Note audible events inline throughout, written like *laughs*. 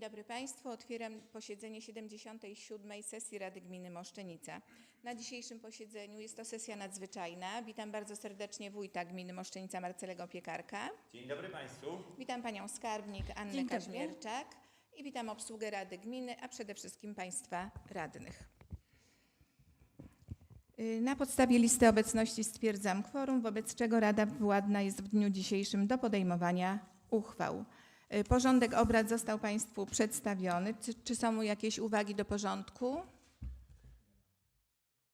Dzień dobry Państwu. Otwieram posiedzenie 77. sesji Rady Gminy Moszczenica. Na dzisiejszym posiedzeniu jest to sesja nadzwyczajna. Witam bardzo serdecznie wójta gminy Moszczenica Marcelego Piekarka. Dzień dobry Państwu. Witam panią skarbnik Annę. Kaźmierczak i witam obsługę Rady Gminy, a przede wszystkim Państwa radnych. Y, Na podstawie listy obecności stwierdzam kworum, wobec czego Rada władna jest w dniu dzisiejszym do podejmowania uchwał. Y, Porządek obrad został Państwu przedstawiony. Czy, czy są jakieś uwagi do porządku?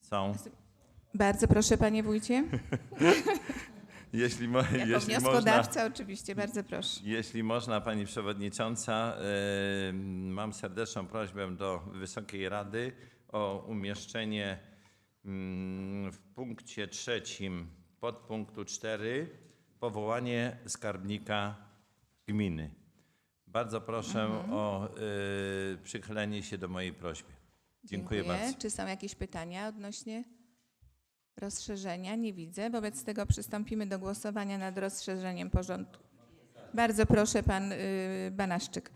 Są. Bardzo proszę, panie wójcie. *laughs* Jeśli, mo- Jako jeśli, można, wnioskodawca oczywiście, bardzo proszę. jeśli można, Pani Przewodnicząca, e, mam serdeczną prośbę do Wysokiej Rady o umieszczenie mm, w punkcie trzecim podpunktu 4 powołanie skarbnika gminy. Bardzo proszę Mhm. o e, przychylenie się do mojej prośby. Dziękuję, bardzo. Czy są jakieś pytania odnośnie rozszerzenia? Nie widzę. Wobec tego przystąpimy do głosowania nad rozszerzeniem porządku. Bardzo proszę, pan y, Banaszczyk.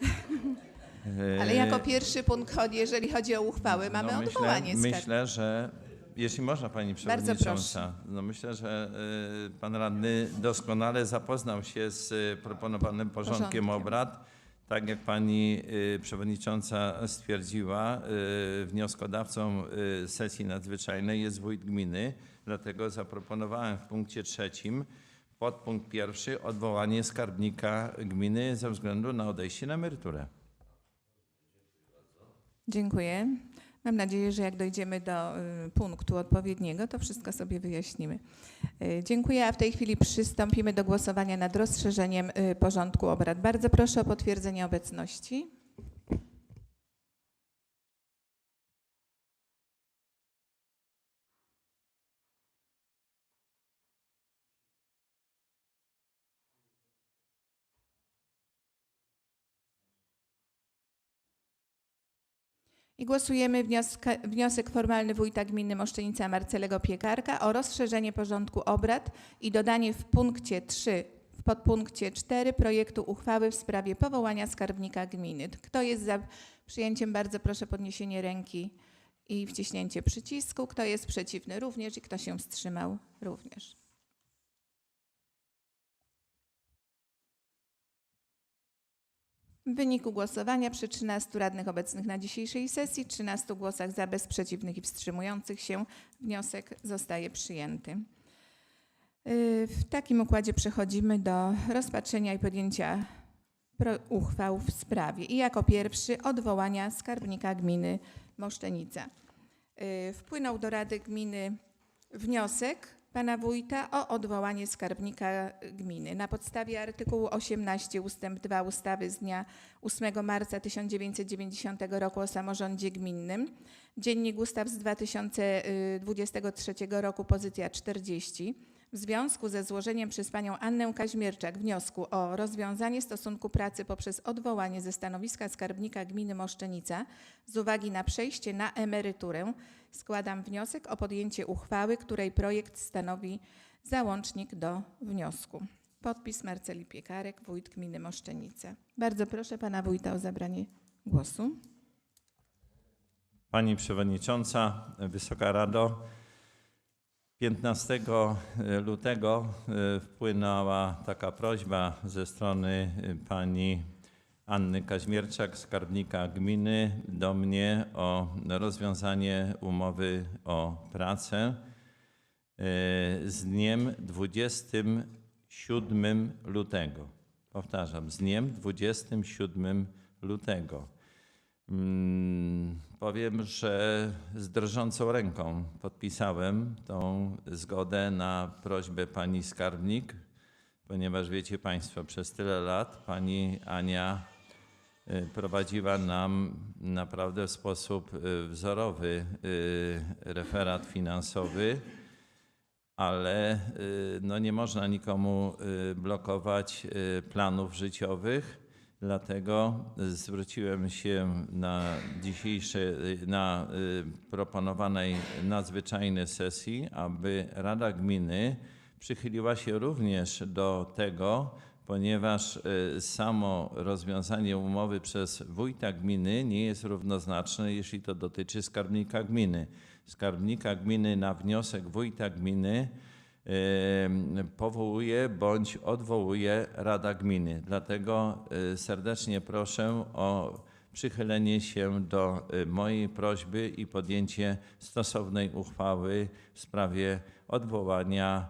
*laughs* Ale jako pierwszy punkt, jeżeli chodzi o uchwały, mamy no, odwołanie myślę, skarb. myślę, że jeśli można Pani Przewodnicząca, no myślę, że y, Pan Radny doskonale zapoznał się z y, proponowanym porządkiem, Porządkiem. obrad. Tak jak Pani y, Przewodnicząca stwierdziła, y, wnioskodawcą y, sesji nadzwyczajnej jest wójt gminy, dlatego zaproponowałem w punkcie trzecim podpunkt pierwszy odwołanie skarbnika gminy ze względu na odejście na emeryturę. Dziękuję. Mam nadzieję, że jak dojdziemy do y, punktu odpowiedniego, to wszystko sobie wyjaśnimy. Y, Dziękuję, a w tej chwili przystąpimy do głosowania nad rozszerzeniem y, porządku obrad. Bardzo proszę o potwierdzenie obecności. I głosujemy wniosek formalny wójta gminy Moszczenica Marcelego Piekarka o rozszerzenie porządku obrad i dodanie w punkcie 3, w podpunkcie 4 projektu uchwały w sprawie powołania skarbnika gminy. Kto jest za przyjęciem, bardzo proszę podniesienie ręki i wciśnięcie przycisku. Kto jest przeciwny również i kto się wstrzymał również. W wyniku głosowania przy 13 radnych obecnych na dzisiejszej sesji, 13 głosach za, bez przeciwnych i wstrzymujących się, wniosek zostaje przyjęty. Yy, W takim układzie przechodzimy do rozpatrzenia i podjęcia uchwał w sprawie. I jako pierwszy odwołania skarbnika gminy Moszczenica. Yy, Wpłynął do Rady Gminy wniosek pana wójta o odwołanie skarbnika gminy. Na podstawie artykułu 18 ustęp 2 ustawy z dnia 8 marca 1990 roku o samorządzie gminnym, Dziennik Ustaw z 2023 roku, pozycja 40, w związku ze złożeniem przez panią Annę Kaźmierczak wniosku o rozwiązanie stosunku pracy poprzez odwołanie ze stanowiska skarbnika gminy Moszczenica z uwagi na przejście na emeryturę, składam wniosek o podjęcie uchwały, której projekt stanowi załącznik do wniosku. Podpis Marceli Piekarek, wójt gminy Moszczenica. Bardzo proszę pana wójta o zabranie głosu. Pani Przewodnicząca, Wysoka Rado, 15 lutego e, wpłynęła taka prośba ze strony e, pani Anny Kaźmierczak, skarbnika gminy, do mnie o rozwiązanie umowy o pracę e, z dniem 27 lutego. Powtarzam, z dniem 27 lutego. Mm, Powiem, że z drżącą ręką podpisałem tą zgodę na prośbę pani skarbnik, ponieważ wiecie Państwo, przez tyle lat pani Ania y, prowadziła nam naprawdę w sposób y, wzorowy y, referat finansowy, ale no nie można nikomu blokować planów życiowych. Dlatego zwróciłem się na dzisiejszej, na y, proponowanej nadzwyczajnej sesji, aby Rada Gminy przychyliła się również do tego, ponieważ y, samo rozwiązanie umowy przez wójta gminy nie jest równoznaczne, jeśli to dotyczy skarbnika gminy. Skarbnika gminy na wniosek wójta gminy powołuje bądź odwołuje Rada Gminy. Dlatego y, serdecznie proszę o przychylenie się do y, mojej prośby i podjęcie stosownej uchwały w sprawie odwołania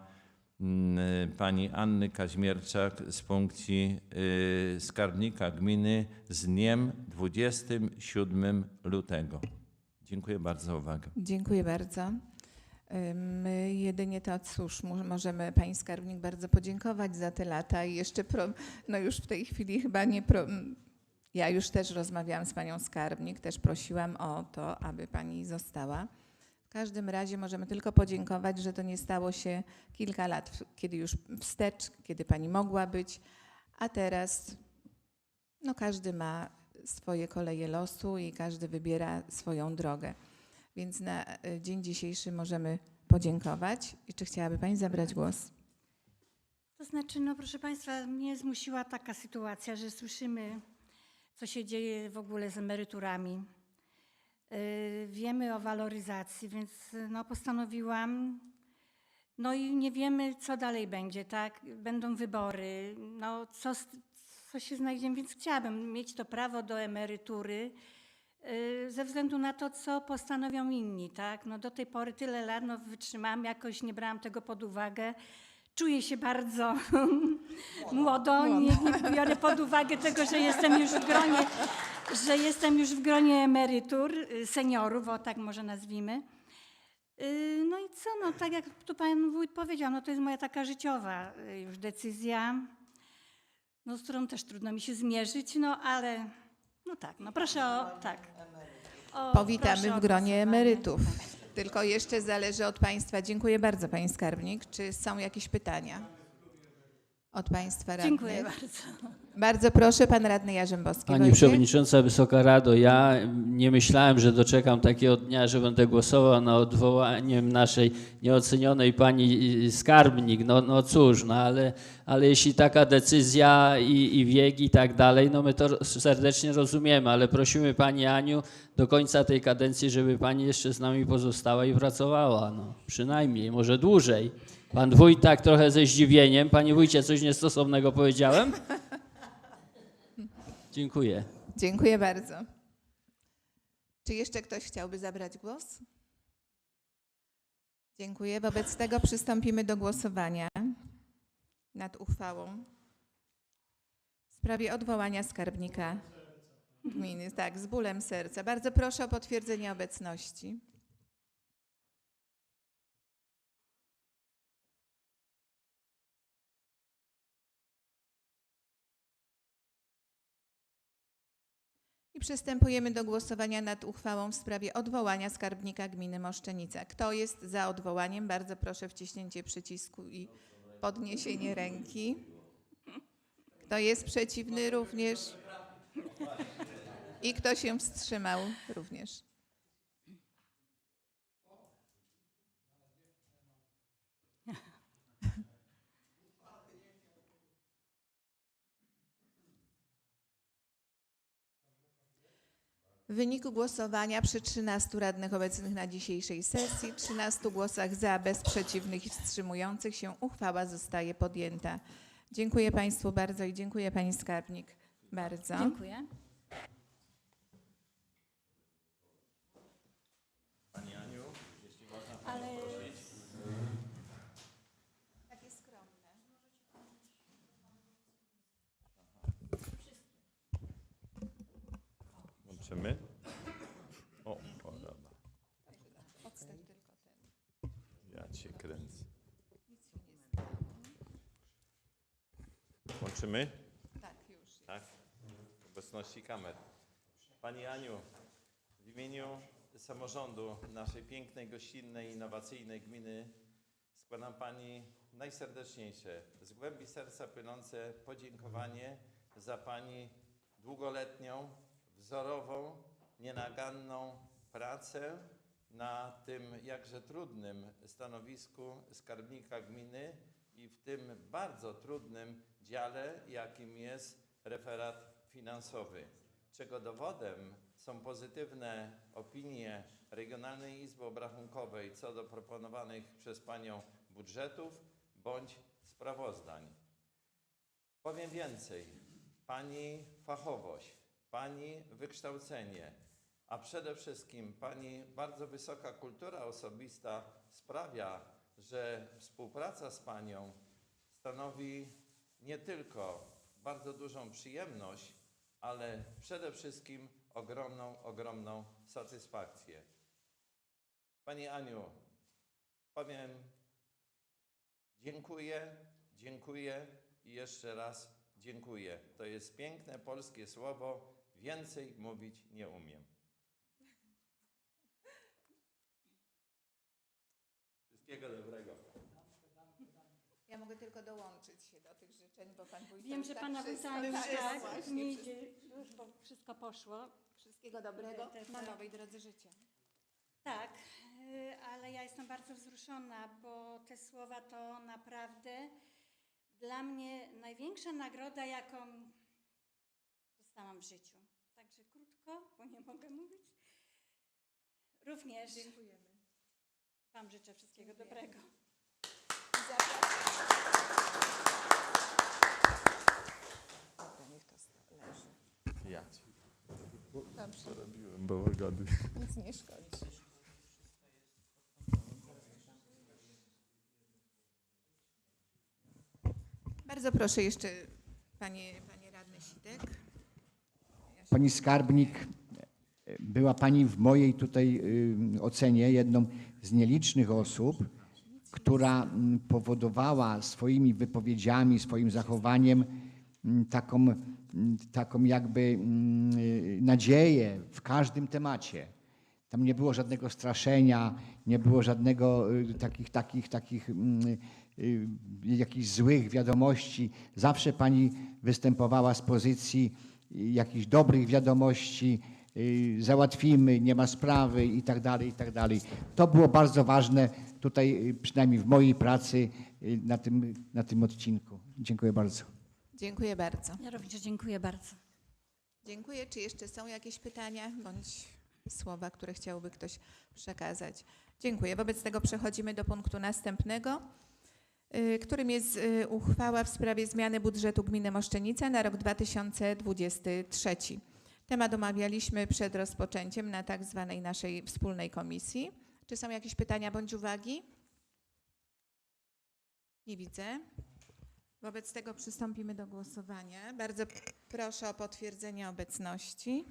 mm, pani Anny Kaźmierczak z funkcji y, skarbnika gminy z dniem 27 lutego. Dziękuję bardzo za uwagę. Dziękuję bardzo. My jedynie to, cóż, możemy Pani Skarbnik bardzo podziękować za te lata i jeszcze, pro, no już w tej chwili chyba nie, pro, ja już też rozmawiałam z Panią Skarbnik, też prosiłam o to, aby Pani została. W każdym razie możemy tylko podziękować, że to nie stało się kilka lat, kiedy już wstecz, kiedy Pani mogła być, a teraz no każdy ma swoje koleje losu i każdy wybiera swoją drogę. Więc na y, dzień dzisiejszy możemy podziękować. I czy chciałaby Pani zabrać głos? To znaczy, no proszę Państwa, mnie zmusiła taka sytuacja, że słyszymy, co się dzieje w ogóle z emeryturami. Yy, wiemy o waloryzacji, więc no, postanowiłam. No i nie wiemy, co dalej będzie, tak? Będą wybory, no co, co się znajdzie, więc chciałabym mieć to prawo do emerytury ze względu na to, co postanowią inni, tak? No do tej pory tyle lat no, wytrzymałam, jakoś nie brałam tego pod uwagę. Czuję się bardzo *laughs* młodo, nie, nie biorę pod uwagę tego, że jestem już w gronie, że jestem już w gronie emerytur, y, seniorów, o tak może nazwijmy. Y, No i co, no tak jak tu pan wójt powiedział, no to jest moja taka życiowa już decyzja, no z którą też trudno mi się zmierzyć, no ale no tak, no proszę o, tak. O, Powitamy proszę o w gronie głosowanie. emerytów. Tylko jeszcze zależy od Państwa. Dziękuję bardzo Pani Skarbnik. Czy są jakieś pytania od Państwa radnych? Dziękuję bardzo. Bardzo proszę, Pan Radny Jarzębowski. Pani Wojciech. Przewodnicząca, Wysoka Rado, ja nie myślałem, że doczekam takiego dnia, że będę głosował na odwołaniem naszej nieocenionej pani skarbnik. No, no cóż, no ale, ale jeśli taka decyzja i, i wiek i tak dalej, no my to serdecznie rozumiemy, ale prosimy Pani Aniu do końca tej kadencji, żeby Pani jeszcze z nami pozostała i pracowała, no przynajmniej, może dłużej. Pan wójt tak trochę ze zdziwieniem. Panie wójcie, coś niestosownego powiedziałem? Dziękuję. Dziękuję bardzo. Czy jeszcze ktoś chciałby zabrać głos? Dziękuję. Wobec tego przystąpimy do głosowania nad uchwałą w sprawie odwołania skarbnika gminy. Tak, z bólem serca. Bardzo proszę o potwierdzenie obecności. Przystępujemy do głosowania nad uchwałą w sprawie odwołania skarbnika gminy Moszczenica. Kto jest za odwołaniem? Bardzo proszę wciśnięcie przycisku i podniesienie ręki. Kto jest przeciwny również? I kto się wstrzymał również? W wyniku głosowania przy 13 radnych obecnych na dzisiejszej sesji, 13 głosach za, bez przeciwnych i wstrzymujących się, uchwała zostaje podjęta. Dziękuję Państwu bardzo i dziękuję Pani Skarbnik bardzo. Dziękuję. Ale Łączymy? O, o dobra. Ja cię kręcę. Łączymy? Tak, już. Tak? W obecności kamer. Pani Aniu, w imieniu samorządu naszej pięknej, gościnnej, innowacyjnej gminy składam Pani najserdeczniejsze, z głębi serca płynące podziękowanie za Pani długoletnią, wzorową, nienaganną pracę na tym jakże trudnym stanowisku skarbnika gminy i w tym bardzo trudnym dziale, jakim jest referat finansowy, czego dowodem są pozytywne opinie Regionalnej Izby Obrachunkowej co do proponowanych przez Panią budżetów bądź sprawozdań. Powiem więcej. Pani fachowość, Pani wykształcenie, a przede wszystkim Pani bardzo wysoka kultura osobista sprawia, że współpraca z Panią stanowi nie tylko bardzo dużą przyjemność, ale przede wszystkim ogromną, ogromną satysfakcję. Pani Aniu, powiem dziękuję, dziękuję i jeszcze raz dziękuję. To jest piękne polskie słowo, więcej mówić nie umiem. Wszystkiego dobrego. Ja mogę tylko dołączyć się do tych życzeń, bo pan wójt Wiem, że tak pana wszystko- tak, tak, nie idzie, już bo wszystko poszło. Wszystkiego dobrego Te- te- na nowej drodze życia. Tak, y, ale ja jestem bardzo wzruszona, bo te słowa to naprawdę dla mnie największa nagroda, jaką dostałam w życiu. Krótko, bo nie mogę mówić. Również Dziękujemy. Wam życzę wszystkiego Dziękujemy. dobrego. Dobra, niech to leży. Ja. Dobrze, Robiłem bałagany. nic nie szkodzi. Bardzo proszę jeszcze panie, panie radny Sitek. Pani skarbnik, była Pani w mojej tutaj y, ocenie jedną z nielicznych osób, która mm, powodowała swoimi wypowiedziami, swoim zachowaniem mm, taką, mm, taką jakby nadzieję w każdym temacie. Tam nie było żadnego straszenia, nie było żadnego y, takich, takich, takich y, jakichś złych wiadomości. Zawsze pani występowała z pozycji jakichś dobrych wiadomości, y, załatwimy, nie ma sprawy i tak dalej, i tak dalej. To było bardzo ważne tutaj, y, przynajmniej w mojej pracy y, na tym, na tym odcinku. Dziękuję bardzo. Dziękuję bardzo. Ja również dziękuję bardzo. Dziękuję. Czy jeszcze są jakieś pytania bądź słowa, które chciałby ktoś przekazać? Dziękuję. Wobec tego przechodzimy do punktu następnego, którym jest y, uchwała w sprawie zmiany budżetu gminy Moszczenica na rok 2023. Temat omawialiśmy przed rozpoczęciem na tak zwanej naszej wspólnej komisji. Czy są jakieś pytania bądź uwagi? Nie widzę. Wobec tego przystąpimy do głosowania. Bardzo proszę o potwierdzenie obecności.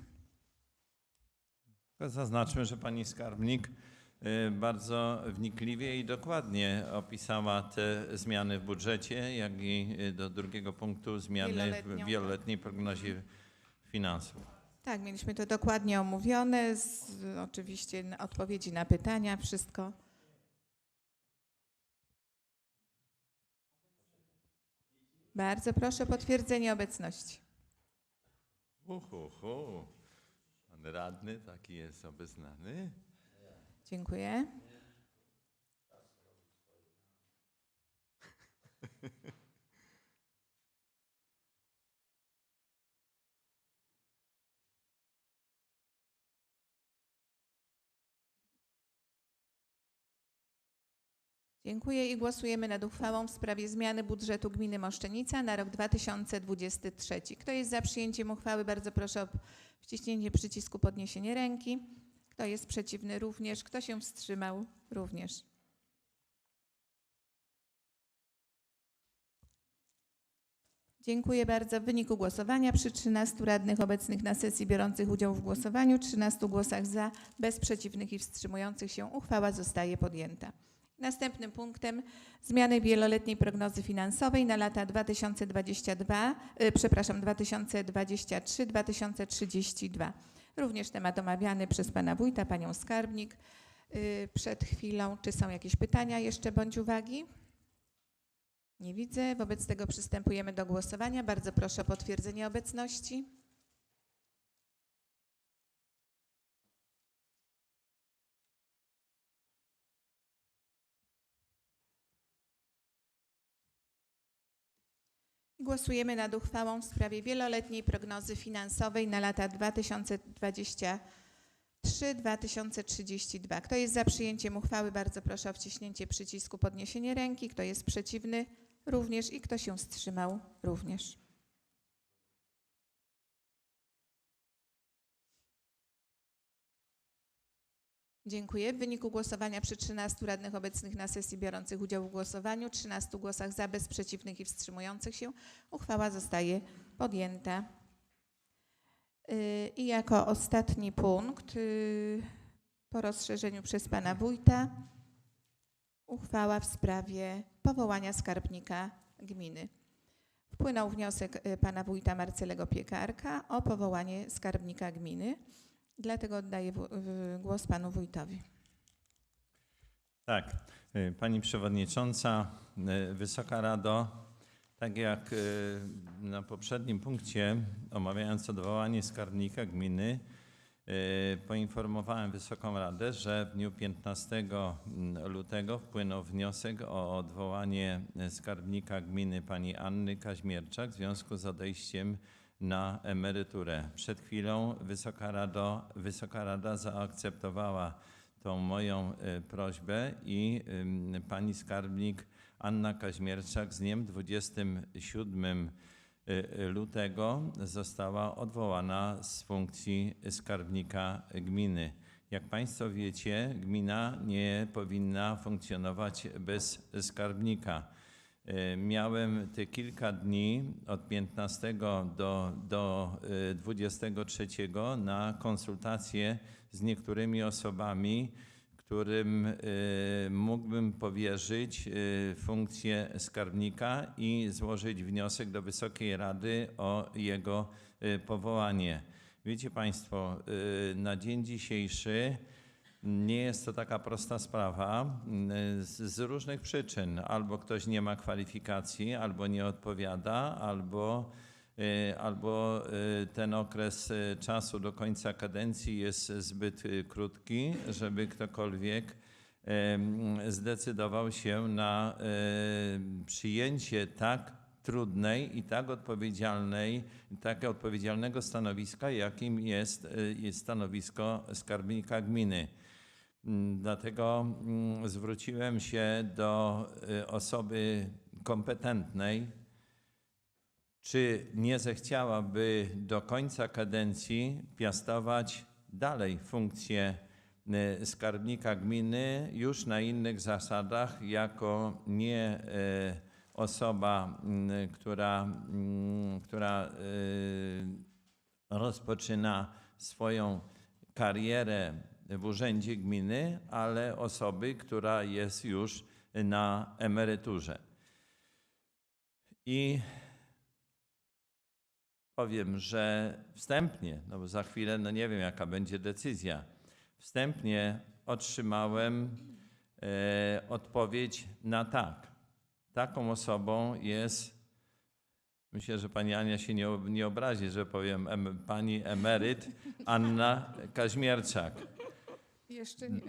Zaznaczmy, że pani skarbnik y, bardzo wnikliwie i dokładnie opisała te zmiany w budżecie, jak i y, do drugiego punktu zmiany w wieloletniej prognozie finansów. Tak, mieliśmy to dokładnie omówione, z, oczywiście na- odpowiedzi na pytania, wszystko. Bardzo proszę o potwierdzenie obecności. Uhuhu. Pan radny taki jest obeznany. Dziękuję. Dziękuję i głosujemy nad uchwałą w sprawie zmiany budżetu gminy Moszczenica na rok 2023. Kto jest za przyjęciem uchwały, bardzo proszę o wciśnięcie przycisku podniesienie ręki. Kto jest przeciwny również, kto się wstrzymał również. Dziękuję bardzo. W wyniku głosowania przy 13 radnych obecnych na sesji biorących udział w głosowaniu, 13 głosach za, bez przeciwnych i wstrzymujących się, uchwała zostaje podjęta. Następnym punktem zmiany wieloletniej prognozy finansowej na lata 2022, y, przepraszam, 2023-2032. Również temat omawiany przez pana wójta, panią skarbnik y, przed chwilą. Czy są jakieś pytania jeszcze bądź uwagi? Nie widzę. Wobec tego przystępujemy do głosowania. Bardzo proszę o potwierdzenie obecności. Głosujemy nad uchwałą w sprawie wieloletniej prognozy finansowej na lata 2023-2032. Kto jest za przyjęciem uchwały, bardzo proszę o wciśnięcie przycisku podniesienie ręki. Kto jest przeciwny, również i kto się wstrzymał, również. Dziękuję. W wyniku głosowania przy 13 radnych obecnych na sesji biorących udział w głosowaniu, 13 głosach za, bez przeciwnych i wstrzymujących się, uchwała zostaje podjęta. Yy, I jako ostatni punkt yy, po rozszerzeniu przez pana wójta uchwała w sprawie powołania skarbnika gminy. Wpłynął wniosek y, pana wójta Marcelego Piekarka o powołanie skarbnika gminy. Dlatego oddaję głos panu wójtowi. Tak, y, Pani Przewodnicząca, y, Wysoka Rado, tak jak y, na poprzednim punkcie omawiając odwołanie skarbnika gminy, poinformowałem Wysoką Radę, że w dniu 15 lutego wpłynął wniosek o odwołanie skarbnika gminy pani Anny Kaźmierczak w związku z odejściem na emeryturę. Przed chwilą Wysoka, Rado, Wysoka Rada zaakceptowała tą moją e, prośbę i pani skarbnik Anna Kaźmierczak z dniem 27 e, lutego została odwołana z funkcji skarbnika gminy. Jak Państwo wiecie, gmina nie powinna funkcjonować bez skarbnika. E, Miałem te kilka dni od 15 do, do e, 23 na konsultacje z niektórymi osobami, którym e, mógłbym powierzyć e, funkcję skarbnika i złożyć wniosek do Wysokiej Rady o jego e, powołanie. Wiecie Państwo, e, na dzień dzisiejszy nie jest to taka prosta sprawa mm, z, różnych przyczyn. Albo ktoś nie ma kwalifikacji, albo nie odpowiada, albo, y, albo y, ten okres y, czasu do końca kadencji jest zbyt y, krótki, żeby ktokolwiek zdecydował się na y, przyjęcie tak trudnej i tak odpowiedzialnej, tak odpowiedzialnego stanowiska, jakim jest, y, jest stanowisko skarbnika gminy. Dlatego mm, zwróciłem się do y, osoby kompetentnej, czy nie zechciałaby do końca kadencji piastować dalej funkcję y, skarbnika gminy już na innych zasadach, jako nie y, osoba, mm, która, mm, która rozpoczyna swoją karierę w urzędzie gminy, ale osoby, która jest już na emeryturze. I powiem, że wstępnie, no bo za chwilę, no nie wiem jaka będzie decyzja, wstępnie otrzymałem e, odpowiedź na tak. Taką osobą jest Myślę, że pani Ania się nie, nie obrazi, że powiem em, pani emeryt Anna Kaźmierczak. Jeszcze nie.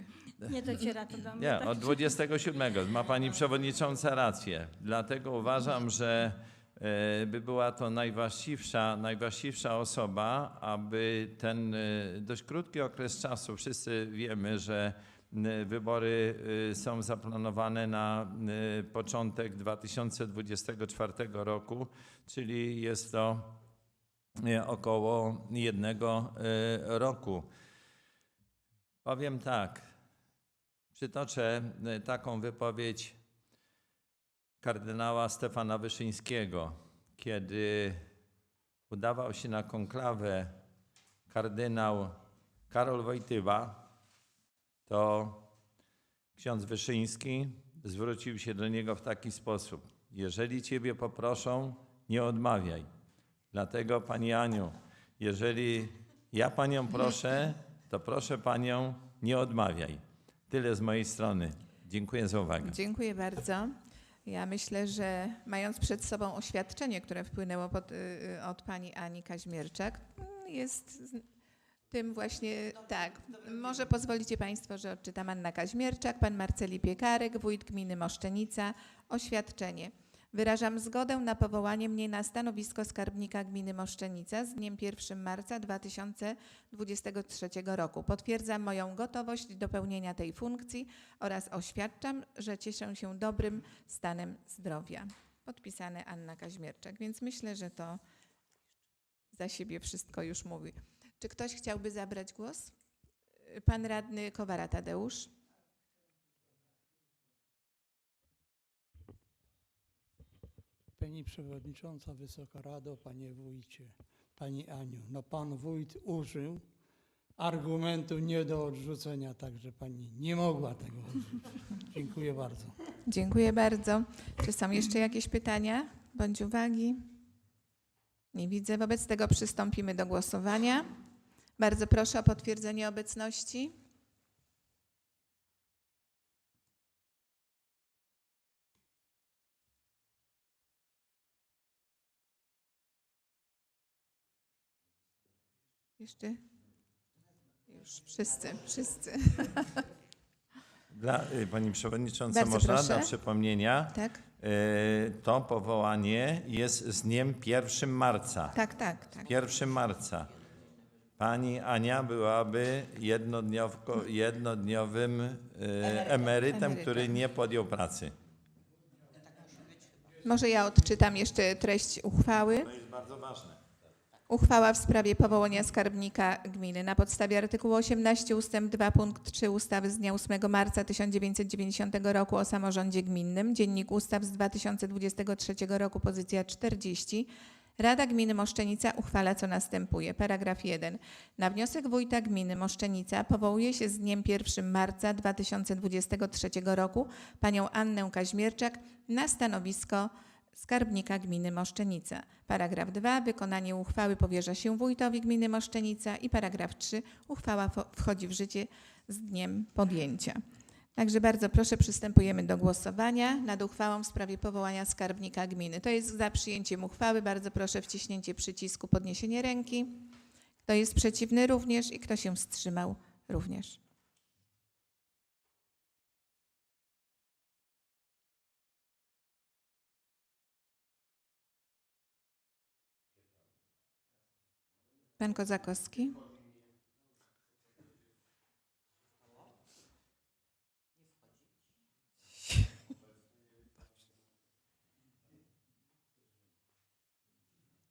Nie dociera to do mnie. Nie, od 27. Ma pani przewodnicząca rację. Dlatego uważam, że e, by była to najwłaściwsza, najwłaściwsza osoba, aby ten e, dość krótki okres czasu, wszyscy wiemy, że wybory e, są zaplanowane na początek 2024 roku, czyli jest to około jednego roku. Powiem tak, Przytoczę e, taką wypowiedź kardynała Stefana Wyszyńskiego, kiedy udawał się na konklawę kardynał Karol Wojtyła, to ksiądz Wyszyński zwrócił się do niego w taki sposób: Jeżeli ciebie poproszą, nie odmawiaj. Dlatego, pani Aniu, jeżeli ja panią proszę, to proszę panią, nie odmawiaj. Tyle z mojej strony. Dziękuję za uwagę. Dziękuję bardzo. Ja myślę, że mając przed sobą oświadczenie, które wpłynęło pod, y, y, od pani Ani Kaźmierczak, jest tym właśnie, tak, może pozwolicie Państwo, że odczytam Anna Kaźmierczak, pan Marceli Piekarek, wójt gminy Moszczenica, oświadczenie. Wyrażam zgodę na powołanie mnie na stanowisko skarbnika gminy Moszczenica z dniem 1 marca 2023 roku. Potwierdzam moją gotowość do pełnienia tej funkcji oraz oświadczam, że cieszę się dobrym stanem zdrowia. Podpisane Anna Kaźmierczak, więc myślę, że to za siebie wszystko już mówi. Czy ktoś chciałby zabrać głos? Pan radny Kowara Tadeusz. Pani Przewodnicząca, Wysoka Rado, Panie Wójcie, Pani Aniu, no Pan Wójt użył argumentu nie do odrzucenia, także Pani nie mogła tego odrzucić. Dziękuję bardzo. Dziękuję bardzo. Czy są jeszcze jakieś pytania bądź uwagi? Nie widzę. Wobec tego przystąpimy do głosowania. Bardzo proszę o potwierdzenie obecności. Jeszcze? Już wszyscy, wszyscy. Dla y, Pani Przewodnicząca, Bardzo można proszę. dla przypomnienia, Tak? y, to powołanie jest z dniem 1 marca. Tak, tak, tak. 1 marca. Pani Ania byłaby jednodniowko, jednodniowym y, emerytem, Emerytem. który nie podjął pracy. Może ja odczytam jeszcze treść uchwały. To jest bardzo ważne. Uchwała w sprawie powołania skarbnika gminy. Na podstawie artykułu 18 ust. 2 punkt 3 ustawy z dnia 8 marca 1990 roku o samorządzie gminnym, Dziennik Ustaw z 2023 roku, pozycja 40, Rada Gminy Moszczenica uchwala co następuje. Paragraf 1. Na wniosek wójta gminy Moszczenica powołuje się z dniem 1 marca 2023 roku panią Annę Kaźmierczak na stanowisko skarbnika gminy Moszczenica. Paragraf 2. Wykonanie uchwały powierza się wójtowi gminy Moszczenica i paragraf 3. Uchwała wchodzi w życie z dniem podjęcia. Także bardzo proszę, przystępujemy do głosowania nad uchwałą w sprawie powołania skarbnika gminy. To jest za przyjęciem uchwały. Bardzo proszę wciśnięcie przycisku podniesienie ręki. Kto jest przeciwny również i kto się wstrzymał również. Pan Kozakowski. *laughs*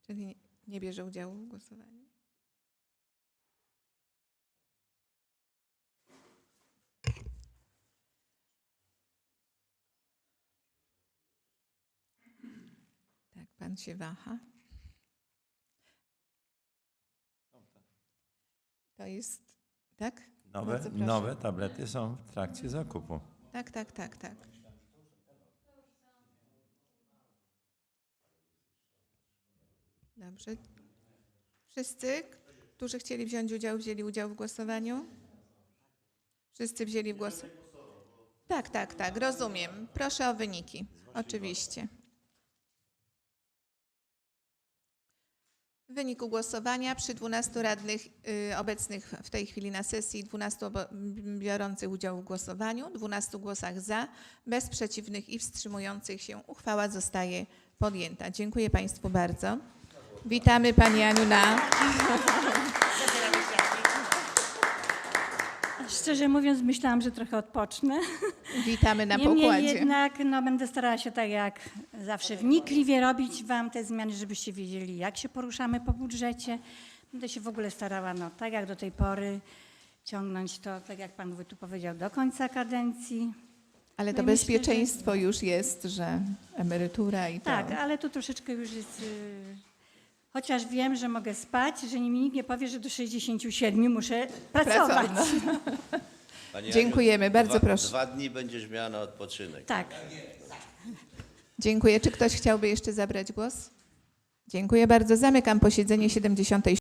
Czyli nie- bierze udziału w głosowaniu. Tak, pan się waha. To jest, tak? Nowe, nowe tablety są w trakcie zakupu. Tak, tak, tak, tak. Dobrze. Wszyscy, którzy chcieli wziąć udział, wzięli udział w głosowaniu? Wszyscy wzięli w głos? Tak, tak, tak, rozumiem. Proszę o wyniki. Oczywiście. W wyniku głosowania przy 12 radnych y, obecnych w tej chwili na sesji, 12 obo- m, biorących udział w głosowaniu, 12 głosach za, bez przeciwnych i wstrzymujących się, uchwała zostaje podjęta. Dziękuję Państwu bardzo. Witamy Pani Aniu na... Szczerze mówiąc, myślałam, że trochę odpocznę. *laughs* Witamy na Niemniej pokładzie. jednak no, będę starała się tak jak zawsze wnikliwie robić Wam te zmiany, żebyście wiedzieli, jak się poruszamy po budżecie. Będę się w ogóle starała, no, tak jak do tej pory, ciągnąć to, tak jak Pan tu powiedział, do końca kadencji. Ale No to i myślę, że- bezpieczeństwo już jest, że emerytura i to... Tak, ale tu troszeczkę już jest... y, Chociaż wiem, że mogę spać, że mi nikt nie powie, że do 67 muszę pracować. *laughs* Pani Dziękujemy, Aniu, bardzo dwa, proszę. Dwa dni będziesz miała na odpoczynek. Tak. Dziękuję. Czy ktoś chciałby jeszcze zabrać głos? Dziękuję bardzo. Zamykam posiedzenie 70.